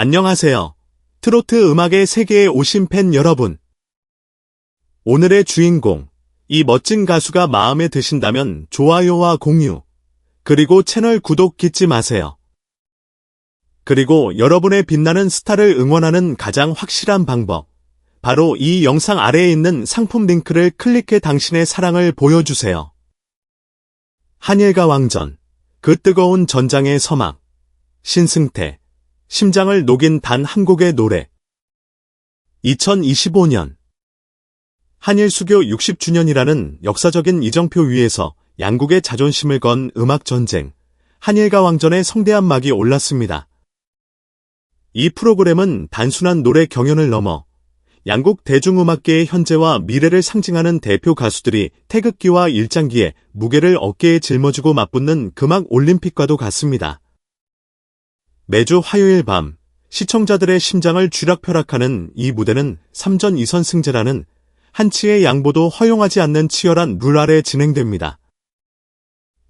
안녕하세요. 트로트 음악의 세계에 오신 팬 여러분. 오늘의 주인공, 이 멋진 가수가 마음에 드신다면 좋아요와 공유, 그리고 채널 구독 잊지 마세요. 그리고 여러분의 빛나는 스타를 응원하는 가장 확실한 방법. 바로 이 영상 아래에 있는 상품 링크를 클릭해 당신의 사랑을 보여주세요. 한일과 왕전, 그 뜨거운 전장의 서막, 신승태, 심장을 녹인 단 한 곡의 노래. 2025년 한일 수교 60주년이라는 역사적인 이정표 위에서 양국의 자존심을 건 음악 전쟁, 한일과 왕전의 성대한 막이 올랐습니다. 이 프로그램은 단순한 노래 경연을 넘어 양국 대중음악계의 현재와 미래를 상징하는 대표 가수들이 태극기와 일장기에 무게를 어깨에 짊어지고 맞붙는 금악 올림픽과도 같습니다. 매주 화요일 밤 시청자들의 심장을 쥐락펴락하는 이 무대는 3전 2선 승제라는 한치의 양보도 허용하지 않는 치열한 룰 아래 진행됩니다.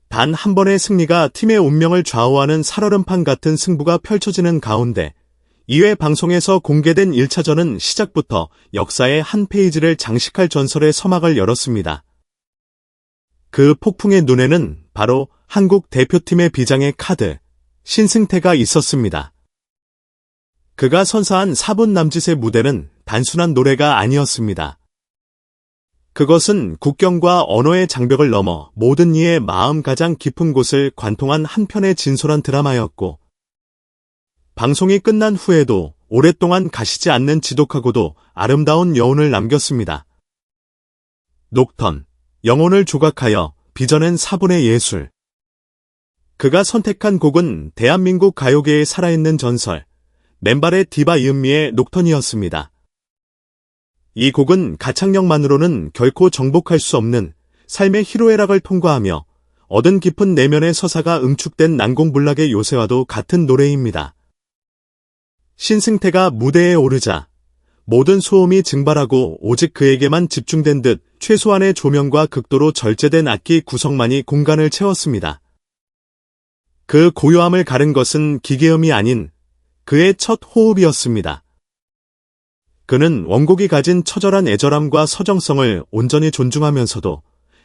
단 한 번의 승리가 팀의 운명을 좌우하는 살얼음판 같은 승부가 펼쳐지는 가운데 2회 방송에서 공개된 1차전은 시작부터 역사의 한 페이지를 장식할 전설의 서막을 열었습니다. 그 폭풍의 눈에는 바로 한국 대표팀의 비장의 카드, 신승태가 있었습니다. 그가 선사한 4분 남짓의 무대는 단순한 노래가 아니었습니다. 그것은 국경과 언어의 장벽을 넘어 모든 이의 마음 가장 깊은 곳을 관통한 한편의 진솔한 드라마였고, 방송이 끝난 후에도 오랫동안 가시지 않는 지독하고도 아름다운 여운을 남겼습니다. 녹턴, 영혼을 조각하여 빚어낸 사분의 예술. 그가 선택한 곡은 대한민국 가요계의 살아있는 전설, 맨발의 디바 이은미의 녹턴이었습니다. 이 곡은 가창력만으로는 결코 정복할 수 없는 삶의 희로애락을 통과하며 얻은 깊은 내면의 서사가 응축된 난공불락의 요새와도 같은 노래입니다. 신승태가 무대에 오르자 모든 소음이 증발하고 오직 그에게만 집중된 듯 최소한의 조명과 극도로 절제된 악기 구성만이 공간을 채웠습니다. 그 고요함을 가른 것은 기계음이 아닌 그의 첫 호흡이었습니다. 그는 원곡이 가진 처절한 애절함과 서정성을 온전히 존중하면서도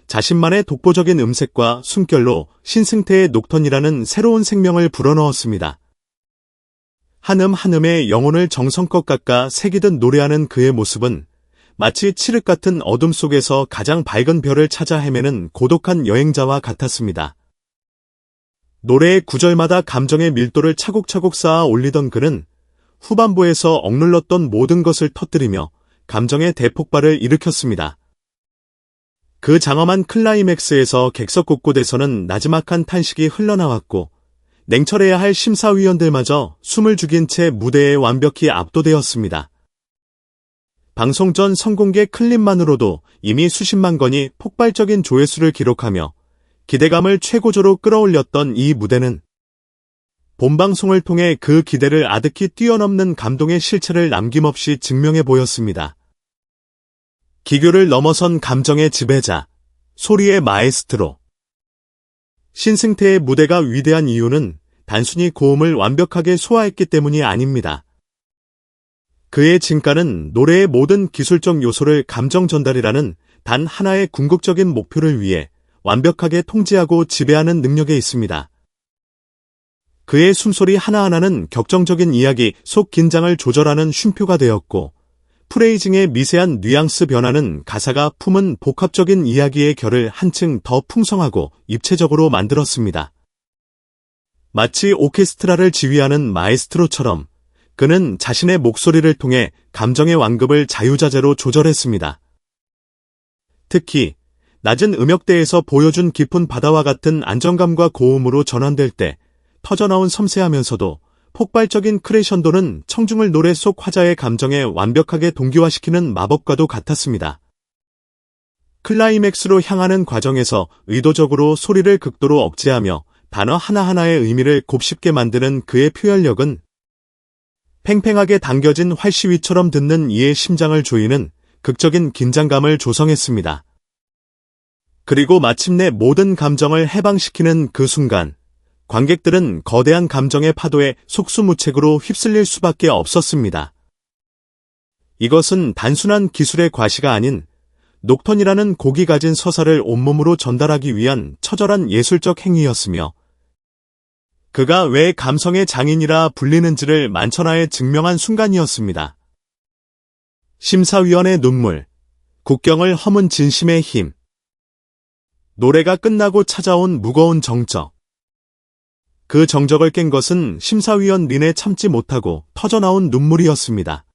자신만의 독보적인 음색과 숨결로 신승태의 녹턴이라는 새로운 생명을 불어넣었습니다. 한음 한음의 영혼을 정성껏 깎아 새기듯 노래하는 그의 모습은 마치 칠흑 같은 어둠 속에서 가장 밝은 별을 찾아 헤매는 고독한 여행자와 같았습니다. 노래의 구절마다 감정의 밀도를 차곡차곡 쌓아 올리던 그는 후반부에서 억눌렀던 모든 것을 터뜨리며 감정의 대폭발을 일으켰습니다. 그 장엄한 클라이맥스에서 객석 곳곳에서는 나지막한 탄식이 흘러나왔고 냉철해야 할 심사위원들마저 숨을 죽인 채 무대에 완벽히 압도되었습니다. 방송 전 성공개 클립만으로도 이미 수십만 건이 폭발적인 조회수를 기록하며 기대감을 최고조로 끌어올렸던 이 무대는 본방송을 통해 그 기대를 아득히 뛰어넘는 감동의 실체를 남김없이 증명해 보였습니다. 기교를 넘어선 감정의 지배자, 소리의 마에스트로. 신승태의 무대가 위대한 이유는 단순히 고음을 완벽하게 소화했기 때문이 아닙니다. 그의 진가는 노래의 모든 기술적 요소를 감정 전달이라는 단 하나의 궁극적인 목표를 위해 완벽하게 통제하고 지배하는 능력에 있습니다. 그의 숨소리 하나하나는 격정적인 이야기 속 긴장을 조절하는 쉼표가 되었고, 프레이징의 미세한 뉘앙스 변화는 가사가 품은 복합적인 이야기의 결을 한층 더 풍성하고 입체적으로 만들었습니다. 마치 오케스트라를 지휘하는 마에스트로처럼 그는 자신의 목소리를 통해 감정의 완급을 자유자재로 조절했습니다. 특히 낮은 음역대에서 보여준 깊은 바다와 같은 안정감과 고음으로 전환될 때 터져나온 섬세하면서도 폭발적인 크레션도는 청중을 노래 속 화자의 감정에 완벽하게 동기화시키는 마법과도 같았습니다. 클라이맥스로 향하는 과정에서 의도적으로 소리를 극도로 억제하며 단어 하나하나의 의미를 곱씹게 만드는 그의 표현력은 팽팽하게 당겨진 활시위처럼 듣는 이의 심장을 조이는 극적인 긴장감을 조성했습니다. 그리고 마침내 모든 감정을 해방시키는 그 순간, 관객들은 거대한 감정의 파도에 속수무책으로 휩쓸릴 수밖에 없었습니다. 이것은 단순한 기술의 과시가 아닌 녹턴이라는 곡이 가진 서사를 온몸으로 전달하기 위한 처절한 예술적 행위였으며 그가 왜 감성의 장인이라 불리는지를 만천하에 증명한 순간이었습니다. 심사위원의 눈물, 국경을 허문 진심의 힘, 노래가 끝나고 찾아온 무거운 정적. 그 정적을 깬 것은 심사위원 린에 참지 못하고 터져나온 눈물이었습니다.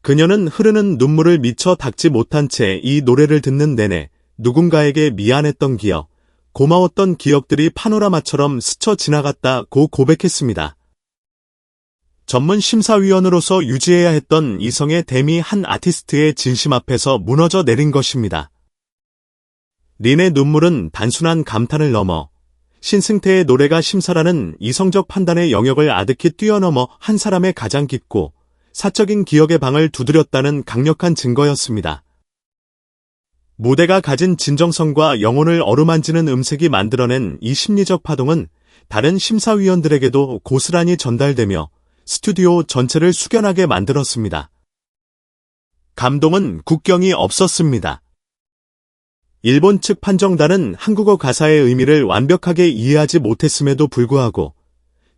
그녀는 흐르는 눈물을 미처 닦지 못한 채 이 노래를 듣는 내내 누군가에게 미안했던 기억, 고마웠던 기억들이 파노라마처럼 스쳐 지나갔다고 고백했습니다. 전문 심사위원으로서 유지해야 했던 이성의 대미 한 아티스트의 진심 앞에서 무너져 내린 것입니다. 린의 눈물은 단순한 감탄을 넘어 신승태의 노래가 심사라는 이성적 판단의 영역을 아득히 뛰어넘어 한 사람의 가장 깊고 사적인 기억의 방을 두드렸다는 강력한 증거였습니다. 무대가 가진 진정성과 영혼을 어루만지는 음색이 만들어낸 이 심리적 파동은 다른 심사위원들에게도 고스란히 전달되며 스튜디오 전체를 숙연하게 만들었습니다. 감동은 국경이 없었습니다. 일본 측 판정단은 한국어 가사의 의미를 완벽하게 이해하지 못했음에도 불구하고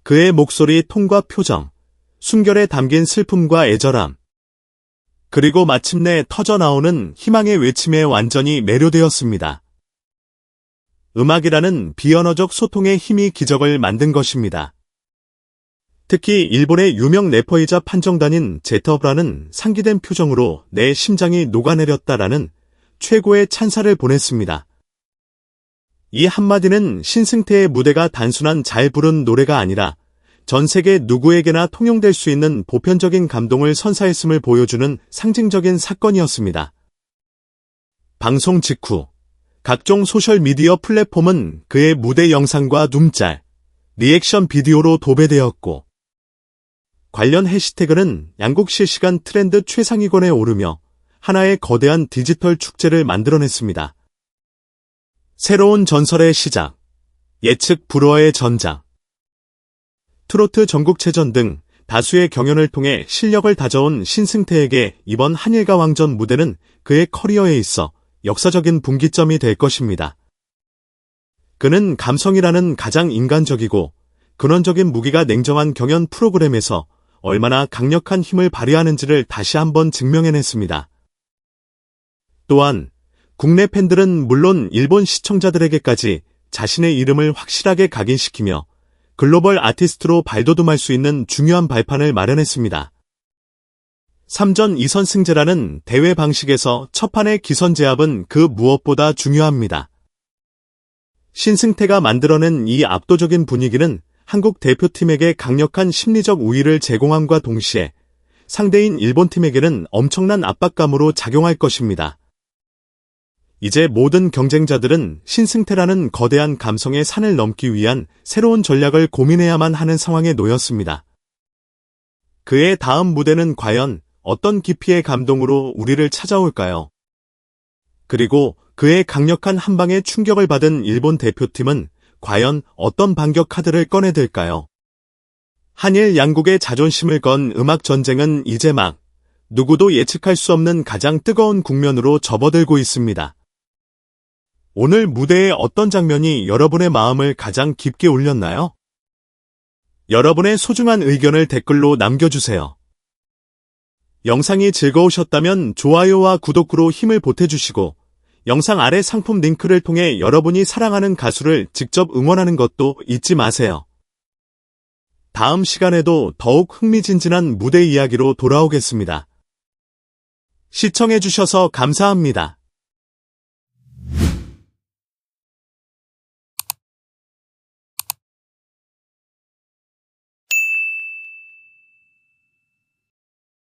그의 목소리, 톤과 표정, 순결에 담긴 슬픔과 애절함, 그리고 마침내 터져나오는 희망의 외침에 완전히 매료되었습니다. 음악이라는 비언어적 소통의 힘이 기적을 만든 것입니다. 특히 일본의 유명 래퍼이자 판정단인 제터브라는 상기된 표정으로 내 심장이 녹아내렸다라는 최고의 찬사를 보냈습니다. 이 한마디는 신승태의 무대가 단순한 잘 부른 노래가 아니라 전 세계 누구에게나 통용될 수 있는 보편적인 감동을 선사했음을 보여주는 상징적인 사건이었습니다. 방송 직후 각종 소셜미디어 플랫폼은 그의 무대 영상과 눈짤, 리액션 비디오로 도배되었고 관련 해시태그는 양국 실시간 트렌드 최상위권에 오르며 하나의 거대한 디지털 축제를 만들어냈습니다. 새로운 전설의 시작, 예측 불허의 전장, 트로트 전국체전 등 다수의 경연을 통해 실력을 다져온 신승태에게 이번 한일가 왕전 무대는 그의 커리어에 있어 역사적인 분기점이 될 것입니다. 그는 감성이라는 가장 인간적이고 근원적인 무기가 냉정한 경연 프로그램에서 얼마나 강력한 힘을 발휘하는지를 다시 한번 증명해냈습니다. 또한 국내 팬들은 물론 일본 시청자들에게까지 자신의 이름을 확실하게 각인시키며 글로벌 아티스트로 발돋움할 수 있는 중요한 발판을 마련했습니다. 3전 2선 승제라는 대회 방식에서 첫 판의 기선 제압은 그 무엇보다 중요합니다. 신승태가 만들어낸 이 압도적인 분위기는 한국 대표팀에게 강력한 심리적 우위를 제공함과 동시에 상대인 일본팀에게는 엄청난 압박감으로 작용할 것입니다. 이제 모든 경쟁자들은 신승태라는 거대한 감성의 산을 넘기 위한 새로운 전략을 고민해야만 하는 상황에 놓였습니다. 그의 다음 무대는 과연 어떤 깊이의 감동으로 우리를 찾아올까요? 그리고 그의 강력한 한방에 충격을 받은 일본 대표팀은 과연 어떤 반격 카드를 꺼내들까요? 한일 양국의 자존심을 건 음악 전쟁은 이제 막 누구도 예측할 수 없는 가장 뜨거운 국면으로 접어들고 있습니다. 오늘 무대의 어떤 장면이 여러분의 마음을 가장 깊게 울렸나요? 여러분의 소중한 의견을 댓글로 남겨주세요. 영상이 즐거우셨다면 좋아요와 구독으로 힘을 보태주시고 영상 아래 상품 링크를 통해 여러분이 사랑하는 가수를 직접 응원하는 것도 잊지 마세요. 다음 시간에도 더욱 흥미진진한 무대 이야기로 돌아오겠습니다. 시청해주셔서 감사합니다.